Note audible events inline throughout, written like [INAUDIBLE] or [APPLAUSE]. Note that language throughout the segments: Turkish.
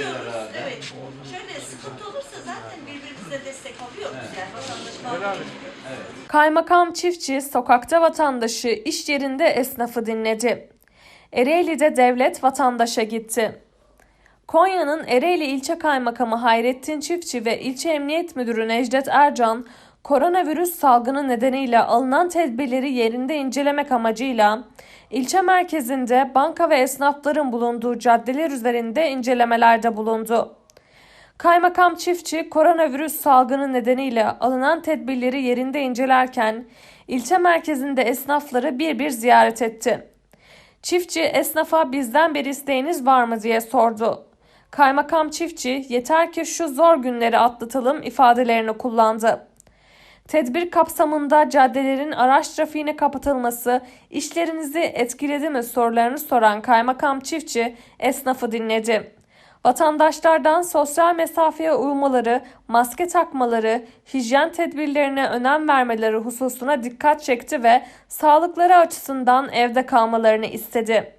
herhalde. Evet. Şöyle sıkıntı olursa zaten birbirimize destek alıyoruz yani vatandaş Öyle abi. Evet. Kaymakam çiftçi sokakta vatandaşı, iş yerinde esnafı dinledi. Ereğli'de devlet vatandaşa gitti. Konya'nın Ereğli ilçe kaymakamı Hayrettin Çiftçi ve ilçe emniyet müdürü Necdet Ercan, koronavirüs salgını nedeniyle alınan tedbirleri yerinde incelemek amacıyla ilçe merkezinde banka ve esnafların bulunduğu caddeler üzerinde incelemelerde bulundu. Kaymakam çiftçi koronavirüs salgını nedeniyle alınan tedbirleri yerinde incelerken ilçe merkezinde esnafları bir bir ziyaret etti. Çiftçi esnafa bizden bir isteğiniz var mı diye sordu. Kaymakam çiftçi yeter ki şu zor günleri atlatalım ifadelerini kullandı. Tedbir kapsamında caddelerin araç trafiğine kapatılması işlerinizi etkiledi mi sorularını soran kaymakam çiftçi esnafı dinledi. Vatandaşlardan sosyal mesafeye uymaları, maske takmaları, hijyen tedbirlerine önem vermeleri hususuna dikkat çekti ve sağlıkları açısından evde kalmalarını istedi.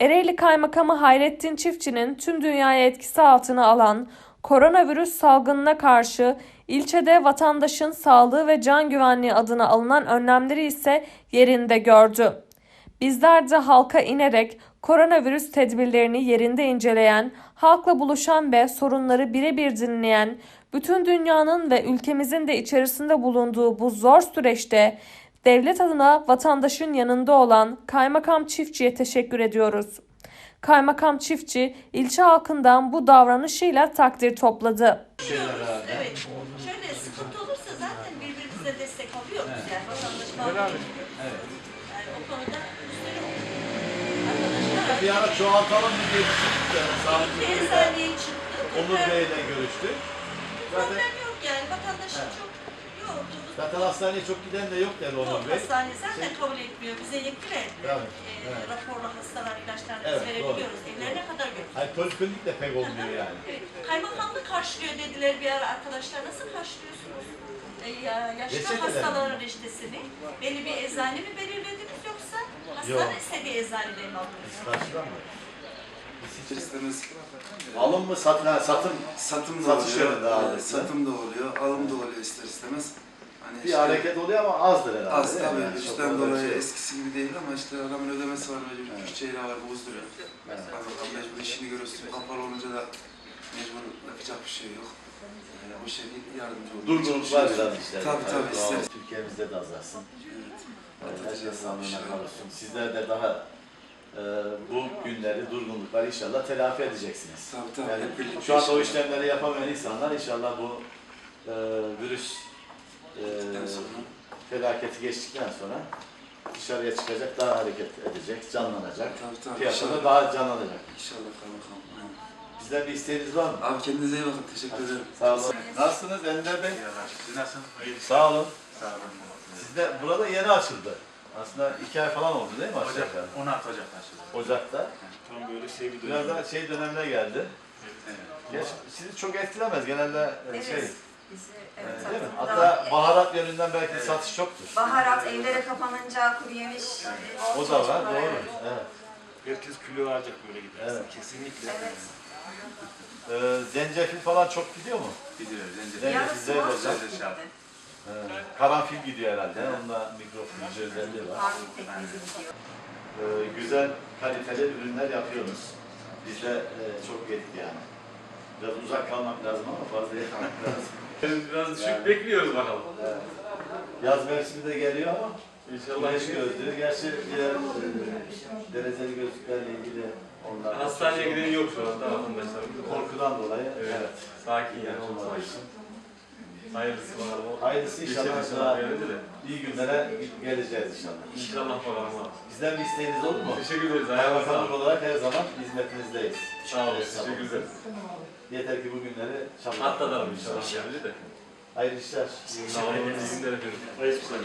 Ereğli Kaymakamı Hayrettin Çiftçi'nin tüm dünyaya etkisi altına alan koronavirüs salgınına karşı ilçede vatandaşın sağlığı ve can güvenliği adına alınan önlemleri ise yerinde gördü. Bizler de halka inerek koronavirüs tedbirlerini yerinde inceleyen, halkla buluşan ve sorunları birebir dinleyen, bütün dünyanın ve ülkemizin de içerisinde bulunduğu bu zor süreçte devlet adına vatandaşın yanında olan Kaymakam Çiftçi'ye teşekkür ediyoruz. Kaymakam Çiftçi ilçe halkından bu davranışıyla takdir topladı. Evet. Şöyle sıkıntı olursa zaten birbirimize destek alıyoruz yani. Evet. Yani o konuda arkadaşlar Bir ara çoğaltalım de sağlıklı bir eczaneye çıktı. Onur Bey'le görüştük. Zaten, Problem yok yani vatandaşın Evet. çok yoğurduğumuz zaten hastaneye çok giden de yok Yok Onur Bey. hastane zaten kabul etmiyor. Bize yetki verdi. Tabii, Ee, evet. Raporlu hastalar ilaçlarını biz Evet, verebiliyoruz. Evlerine kadar götürüyoruz. Hayır poliklinik de pek olmuyor [LAUGHS] yani. Evet. Kaymakamlık karşılıyor dediler bir ara arkadaşlar. Nasıl karşılıyorsunuz? Ee, ya, yaşlı Reçeteler mi? hastaların reçetesini belli bir eczane mi belirlediniz yoksa hastane istediği eczaneden mi alıyorsunuz? Karşılanmıyor. İster istemez Alım mı satın, ha, satım satım da Satış oluyor, yönünde ağırlıklı. satım da oluyor, alım da oluyor ister istemez. Hani bir hareket oluyor ama azdır herhalde. az değil mi? tabii Yani çok fazla bir dolayı şey yok. eskisi gibi değil ama işte adamın ödemesi var mecbur, Evet. evet. şeyle var bozduruyor. Evet. Kaymakam mecbur işini görüyorsun, kapalı olunca da mecbur yapacak bir şey yok. Yani bu şekilde yardımcı olur. Durgunluk var biraz işte. Tabii tabii doğal. isteriz. Türkiye'mizde de azalsın. Evet. Evet, Atlatacağız Herkes sağlığına kavuşsun. Sizler de daha e, bu günleri, durgunlukları inşallah telafi edeceksiniz. Tabii tabii. Yani hep birlikte şu anda o işlemleri yapamayan insanlar inşallah bu e, virüs e, felaketi geçtikten sonra dışarıya çıkacak, daha hareket edecek, canlanacak. Tabii tabii. Piyasada inşallah. daha canlanacak. İnşallah kaymakam. Bizden bir isteğiniz var mı? Abi kendinize iyi bakın. Teşekkür ederim. Sağ olun. Nasılsınız Ender Bey? Siz nasılsınız? Sağ olun. Sağ olun. Sizde burada yeni açıldı. Aslında iki ay falan oldu değil mi aşağı Ocak, yukarı? 16 Ocak başladı. Ocak'ta. Tam böyle şey bir Biraz da şey dönemine geldi. Geç, sizi çok etkilemez genelde e, şey. Bizi, e, evet, değil mi? satımda- Hatta baharat yönünden belki satış çoktur. Baharat evlere kapanınca kuru yemiş. bol O da var, doğru. evet. Evet. Herkes kilo alacak böyle giderse. Evet. Kesinlikle. Evet. Ee, zencefil falan çok gidiyor mu? Gidiyor. Zencefil. Evet, Yarısı var. hocam. Zencefil şart. Karanfil gidiyor herhalde. Onda mikrofilci özelliği var. Ee, güzel kaliteli ürünler yapıyoruz. Bizde e, çok yetki yani. Biraz uzak kalmak lazım ama fazla yakmak [LAUGHS] lazım. Biraz düşük Yani. bekliyoruz bakalım. Evet. Yaz mevsimi de geliyor ama İnşallah. güneş gözlüğü. Gerçi diğer e, dereceli gözlüklerle ilgili onlar Hastaneye giden yok şu anda arkadaşlar. korkudan dolayı. Evet. Evet. Sakin yani. Sakin. için. Hayırlısı bakalım. Hayırlısı inşallah daha iyi günlere geleceğiz inşallah. İnşallah bakalım. Bizden bir isteğiniz olur mu? Teşekkür ederiz. Kaymakamlık olarak her zaman hizmetinizdeyiz. Sağ olun. Teşekkür ederiz. Yeter ki bu günleri çabuk Atlatalım inşallah. Yani de. Hayırlı işler. Sağ olun. İyi günler efendim. Hayırlı işler.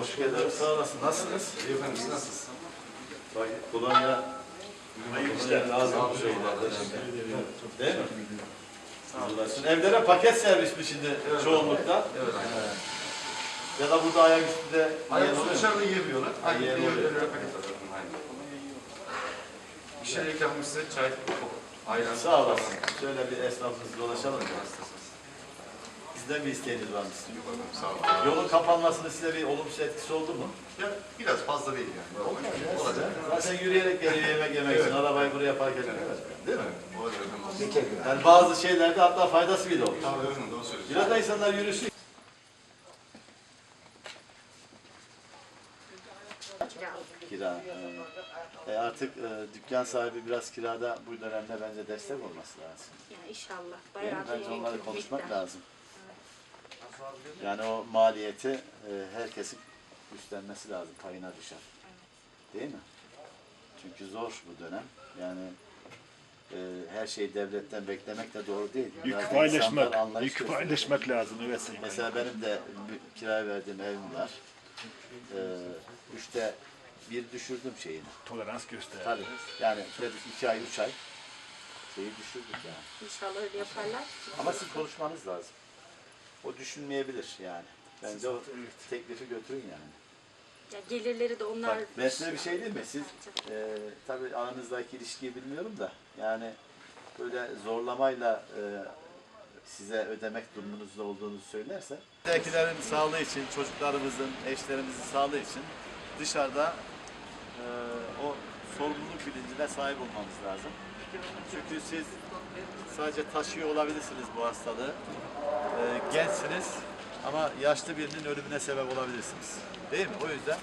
Hoş geldiniz. Sağ olasın. Nasılsınız? İyi efendim siz nasılsınız? Bak, Kolonya Hayırlı işler. lazım. Değil mi? Sağ Evlere paket servismiş şimdi çoğunlukla. Evet. Evet. Ya da burada ayak üstünde Hayır, oluyor mu? dışarıda yiyebiliyorlar. Ha, yiyen oluyor. Bir şey ikramımız size çay, Aynen. Sağ olasın. Şöyle bir esnafımızı dolaşalım. Sizden bir isteğiniz var mı? Yok efendim, sağ olun. Yolun kapanmasının size bir olumsuz etkisi oldu mu? Ya, biraz fazla değil yani. Olacak. Zaten yürüyerek geliyor yemek yemek için. Evet. Arabayı buraya park ediyor. Değil mi? Olacak efendim. Yani bazı şeylerde hatta faydası bile olur. Tabii doğru söylüyorsunuz. Biraz da insanlar yürüsün. Kira. E artık e, dükkan sahibi biraz kirada bu dönemde bence destek olması lazım. Yani inşallah. Değil mi? Bayağı Bence bir onları miktar. konuşmak lazım. Yani o maliyeti e, herkesin üstlenmesi lazım, payına düşer. Değil mi? Çünkü zor bu dönem. Yani e, her şeyi devletten beklemek de doğru değil. Biraz Yük da paylaşmak, yük paylaşmak lazım evet. Mesela benim de kiraya verdiğim evim var. Ee, üçte bir düşürdüm şeyini. Tolerans göster. Tabii. Yani şöyle iki ay, üç ay şeyi düşürdük yani. İnşallah öyle yaparlar. Ama siz konuşmanız lazım. O düşünmeyebilir yani. Bence o teklifi götürün yani. Ya gelirleri de onlar... Bak ben size bir şey diyeyim mi? Siz e, tabii aranızdaki ilişkiyi bilmiyorum da yani böyle zorlamayla e, size ödemek durumunuzda olduğunuzu söylerse Evdekilerin sağlığı için, çocuklarımızın, eşlerimizin sağlığı için dışarıda e, o sorumluluk bilincine sahip olmamız lazım. Çünkü siz sadece taşıyor olabilirsiniz bu hastalığı. E, gençsiniz ama yaşlı birinin ölümüne sebep olabilirsiniz. Değil mi? O yüzden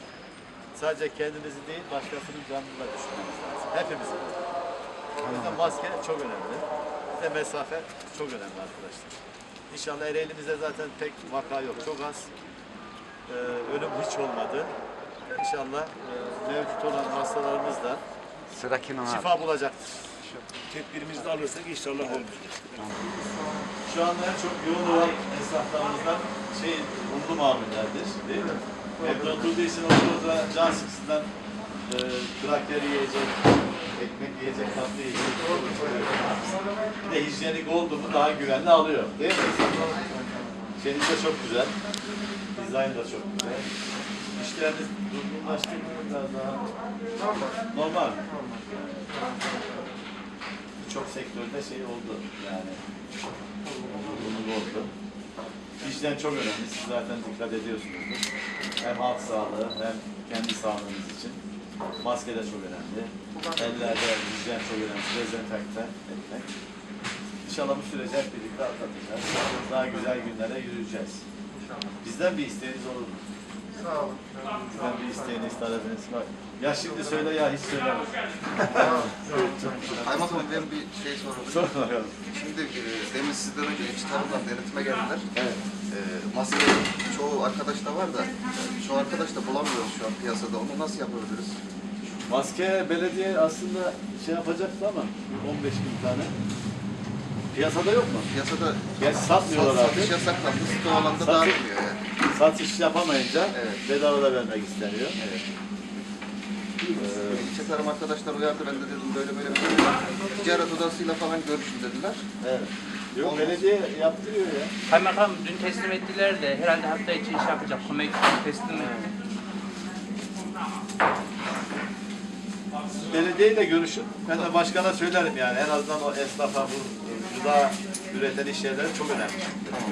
sadece kendinizi değil başkasının canını da düşünmemiz lazım. Hepimizin. O yüzden maske çok önemli. Bir de mesafe çok önemli arkadaşlar. İnşallah Ereğli'mizde zaten pek vaka yok. Çok az. Ee, ölüm hiç olmadı. İnşallah e, mevcut olan hastalarımız da şifa bulacaktır. Tedbirimizi de alırsak inşallah olur. Şu anda en çok yoğun olan esnaflarımızdan şey, unlu mamullerdir. Değil mi? Evde oturduğu için oturduğunda can sıkısından e, kraker yiyecek, ekmek yiyecek, tatlı yiyecek. Bir de hijyenik oldu mu daha güvenli alıyor. Değil mi? Şeyiniz de çok güzel. Dizayn da çok güzel. İşleriniz durgunlaştı mı biraz daha? Normal. mi? Birçok sektörde şey oldu yani. Bunu oldu. Hijyen çok önemli. Siz zaten dikkat ediyorsunuzdur. Hem halk sağlığı hem kendi sağlığınız için. Maske de çok önemli. Ellerde hijyen çok önemli. Dezenfekte etmek. İnşallah bu süreci hep birlikte atlatacağız. Daha güzel günlere yürüyeceğiz. Bizden bir isteğiniz olur mu? Sağ olun. Bir isteğiniz, talebiniz var. Ya şimdi söyle ya hiç söyleme. Kaymakam ben bir şey sorabilirim. Sor bakalım. Şimdi e, demin sizden önce iç taraftan denetime geldiler. Evet. E, maske çoğu arkadaşta var da e, çoğu arkadaş da bulamıyoruz şu an piyasada. Onu nasıl yapabiliriz? Maske belediye aslında şey yapacaktı ama 15 bin tane. Piyasada yok mu? Piyasada Gerçi sat, satmıyorlar satış artık. yasaklandı. Site olan da Satış- dağıtmıyor yani. Satış yapamayınca Evet. bedava da vermek isteniyor. Evet. Ee, İlçe tarım arkadaşlar uyardı. Ben de dedim böyle böyle bir şey. Ticaret odasıyla falan görüşün dediler. evet. Yok Olmaz. belediye yaptırıyor ya. Kaymakam dün teslim ettiler de herhalde hafta içi iş yapacak. Komek teslim Belediyeyle görüşün. Ben de başkana söylerim yani. En azından o esnafa bu gıda üreten iş yerleri çok önemli.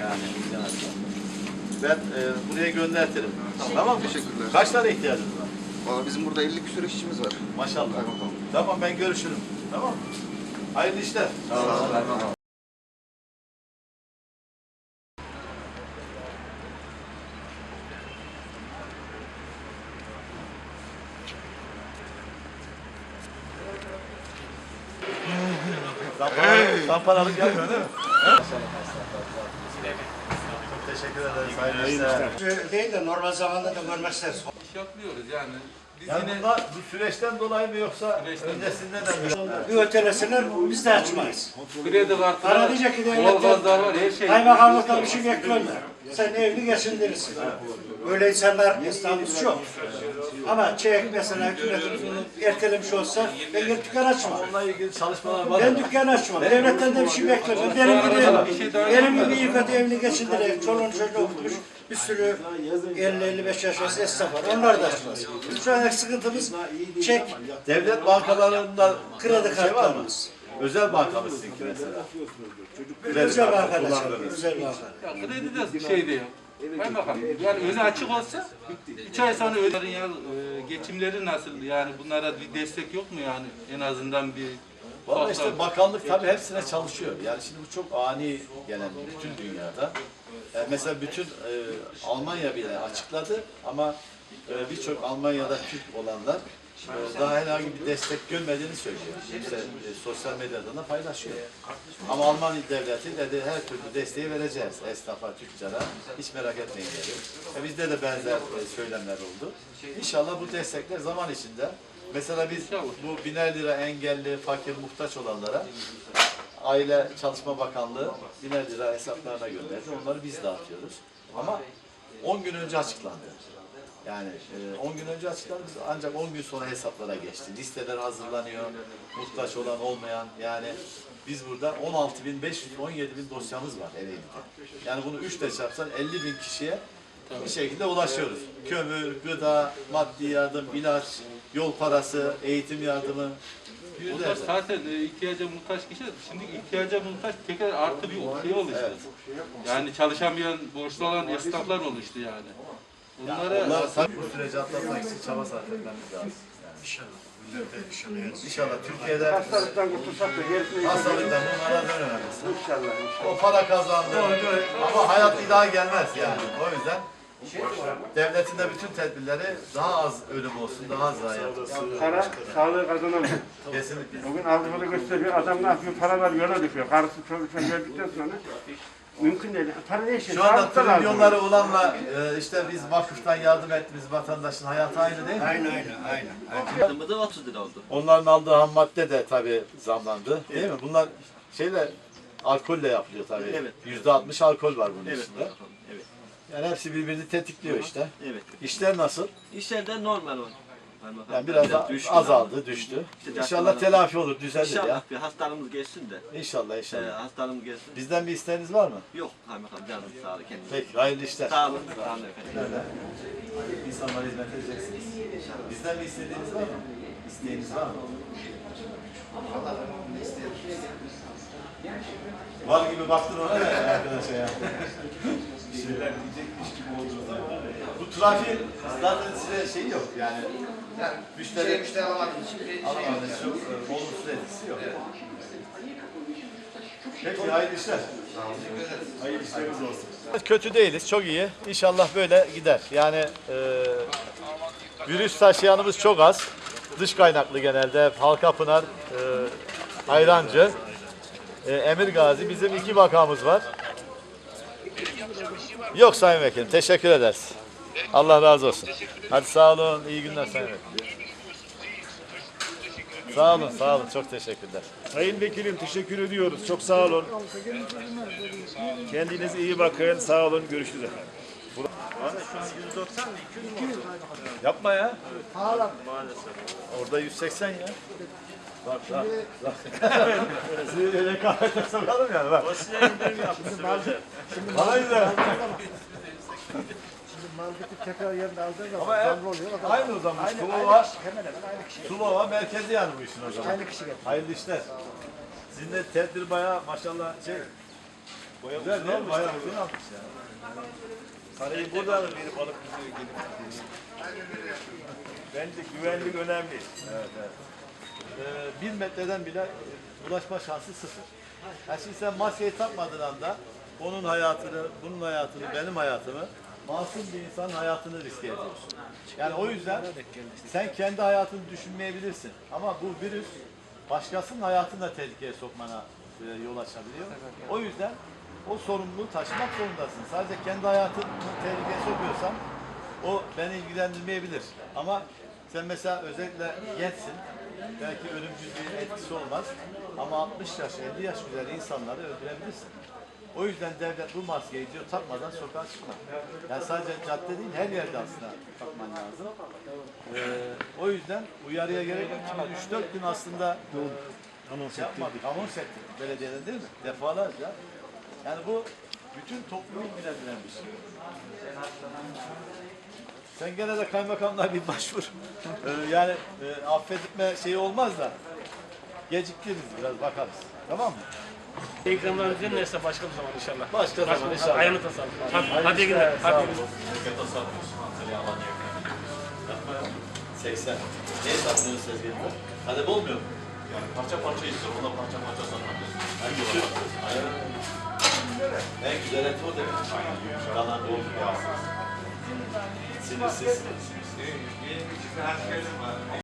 Yani en azından. Ben e, buraya göndertirim. Tamam, mı? Teşekkürler. Kaç tane ihtiyacınız var? Valla bizim burada 50 küsur işçimiz var. Maşallah. Kaymakam. Tamam ben görüşürüm. Tamam mı? Hayırlı işler. Sağ olun. Zamparalık, yapmıyor değil mi? Çok teşekkür ederiz. Hayırlı işler. değil de normal zamanda da görmek isteriz. İş yapıyoruz yani. Biz Yani yine bunlar bu süreçten dolayı mı yoksa öncesinden de mi? Bir ötelesinler biz de açmayız. kredi kartı var, diyecek ki devletten var, her şey. kaymakamlıktan bir şey bekleme. Sen evli geçindirirsin. Böyle insanlar esnafımız çok. Ama çek mesela hükümetin bunu ertelemiş olsa ben gidip dükkan açmam. Onunla ilgili çalışmalar var. Ben dükkan açmam. Devletten de bir şey beklemiyorum. Benim gibi, benim gibi kötü evli geçindirerek çoluğunu çocuğu okutmuş bir sürü 50-55 yaş arası esnaf var. Onlar da açmaz. Şu an sıkıntımız çek, Devlet bankalarında kredi şey var mı? kartlarımız. Özel banka mı sizinki mesela? Güzel bir arkadaşım. Ya kredi de şey diyor. Ben bakalım. Yani önü açık olsa 3 ay sonra öderin ya e, geçimleri nasıl? Yani bunlara bir destek yok mu yani? En azından bir Valla işte bakanlık tabii hepsine çalışıyor. Yani şimdi bu çok ani gelen bütün dünyada. Yani mesela bütün e, Almanya bile açıkladı ama e, birçok Almanya'da Türk olanlar e, daha herhangi bir destek görmediğini söylüyor. İşte e, sosyal medyadan da paylaşıyor. Ama Alman devleti dedi her türlü desteği vereceğiz esnafa, tüccara. Hiç merak etmeyin dedi. E, bizde de benzer e, söylemler oldu. İnşallah bu destekler zaman içinde Mesela biz bu biner lira engelli, fakir, muhtaç olanlara Aile Çalışma Bakanlığı biner lira hesaplarına gönderdi. Onları biz dağıtıyoruz. Ama 10 gün önce açıklandı. Yani e, 10 gün önce açıklandı. Ancak 10 gün sonra hesaplara geçti. Listeler hazırlanıyor. Muhtaç olan olmayan yani biz burada 16.500, 17.000 dosyamız var Ereğli'de. Yani bunu 3 de çarpsan 50 bin kişiye bir şekilde ulaşıyoruz. Kömür, gıda, maddi yardım, ilaç, yol parası, eğitim yardımı. Yüzlerce. zaten e, ihtiyaca muhtaç kişi, şimdi ihtiyaca muhtaç tekrar artı bir şey oluştu. Evet. Yani çalışamayan, borçlu olan esnaflar oluştu yani. Bunlara Onlar bu süreci atlatmak için çaba sarf etmemiz lazım. İnşallah Türkiye'de Hastalıktan kurtulsak da gerisini hastalıktan bunlara dönememesi. O para kazandı ama hayat bir daha gelmez yani. O yüzden devletin de bütün tedbirleri daha az ölüm olsun, daha az zayi olsun. para sağlığı kazanamıyor. Kesinlikle. Bugün Avrupa'da gösteriyor, adam ne yapıyor, paralar yola düşüyor. Karısı çocuklar gördükten sonra mümkün değil. Para ne işe? Şu anda Sağlıkta lazım. trilyonları olanla e, işte biz vakıftan yardım ettiğimiz vatandaşın hayatı aynı değil mi? Aynen aynen aynen. da 30 lira oldu. Onların aldığı ham madde de tabii zamlandı. Değil mi? Bunlar şeyle alkolle yapılıyor tabii. Evet. Yüzde altmış alkol var bunun Evet. içinde. Evet. Yani hepsi birbirini tetikliyor işte. Evet. İşler nasıl? İşlerde normal o. Yani biraz da azaldı, düştü. İşte İnşallah telafi olur, düzelir ya. İnşallah bir hastalığımız geçsin de. İnşallah Ee, inşallah. hastalığımız geçsin. Bizden bir isteğiniz var mı? Yok kaymakam canım sağ olun kendinize. Peki, hayırlı işler. Sağ olun. Sağ olun efendim. Nerede? İnsanlara hizmet edeceksiniz. Bizden bir istediğiniz var mı? İsteğiniz var mı? Var gibi baktın ona ya arkadaşa ya. Bir şeyler diyecekmiş gibi oldunuz ama. Bu trafiğin zaten size şey yok yani. müşteri, Şey, müşteri alamadığımız için bir şey alamadığınız çok e, olumsuz etkisi yok. Peki hayırlı işler. Hayırlı işleriniz olsun. Kötü değiliz, çok iyi. İnşallah böyle gider. Yani e, virüs taşıyanımız çok az. Dış kaynaklı genelde. Halkapınar, e, Ayrancı, e, Emir Gazi. Bizim iki vakamız var. Yok Sayın Vekilim, teşekkür ederiz. Allah razı olsun. Hadi sağ olun, iyi günler Sayın Vekilim. Sağ olun, sağ olun. Çok teşekkürler. Sayın Vekilim teşekkür ediyoruz. Çok sağ olun. Kendinize iyi bakın. Sağ olun. Görüşürüz efendim. Yapma ya. Pahalı. Orada 180 ya. Bak bak. bak. Sizi rekabete sokalım yani bak. Size indirim yapmışsın. Bana güzel. Tekrar yerine aldığın zaman Ama zamlı oluyor. Zaman aynı o zaman. Aynı, Tulova, aynı kişi, hemen hemen aynı kişi. Tulova merkezi yani bu işin o zaman. Aynı kişi geldi. Hayırlı işler. Sizin de tedbir bayağı maşallah şey. Boya güzel değil mi? Bayağı uzun almış ya. Parayı buradan verip alıp gidiyor gelip. Bence güvenlik önemli. Ee, bir metreden bile e, ulaşma şansı sıfır. Yani şimdi sen maskeyi takmadığın anda onun hayatını, bunun hayatını, benim hayatımı, masum bir insanın hayatını riske ediyorsun. Yani o yüzden sen kendi hayatını düşünmeyebilirsin. Ama bu virüs başkasının hayatını da tehlikeye sokmana e, yol açabiliyor. O yüzden o sorumluluğu taşımak zorundasın. Sadece kendi hayatını tehlikeye sokuyorsan o beni ilgilendirmeyebilir. Ama sen mesela özellikle gençsin. Belki ölümcül bir etkisi olmaz. Ama 60 yaş, 50 yaş üzeri insanları öldürebilirsin. O yüzden devlet bu maskeyi diyor takmadan sokağa çıkma. Yani sadece cadde değil her yerde aslında takman lazım. Ee, o yüzden uyarıya gerek yok. Şimdi 3-4 gün aslında şey yapmadık, anons ettik belediyeden değil mi? Defalarca. Yani bu bütün toplumu ilgilendiren bir şey. Sen gene de kaymakamlığa bir başvur. Ee, yani e, affedilme şeyi olmaz da Geciktiririz biraz bakarız. Tamam mı? Ekranlar üzerineyse başka bir zaman inşallah. Başka zaman inşallah. Ayağını tasalım. Hadi, hadi iyi günler. Hadi. 80. Neye saklıyorsun Sezgin'de? Kadep olmuyor mu? Yani parça parça istiyorum. Ona parça parça satmak. Hangi tür? En güzel et o demek. Kalan oldu ya. Sinirsiz.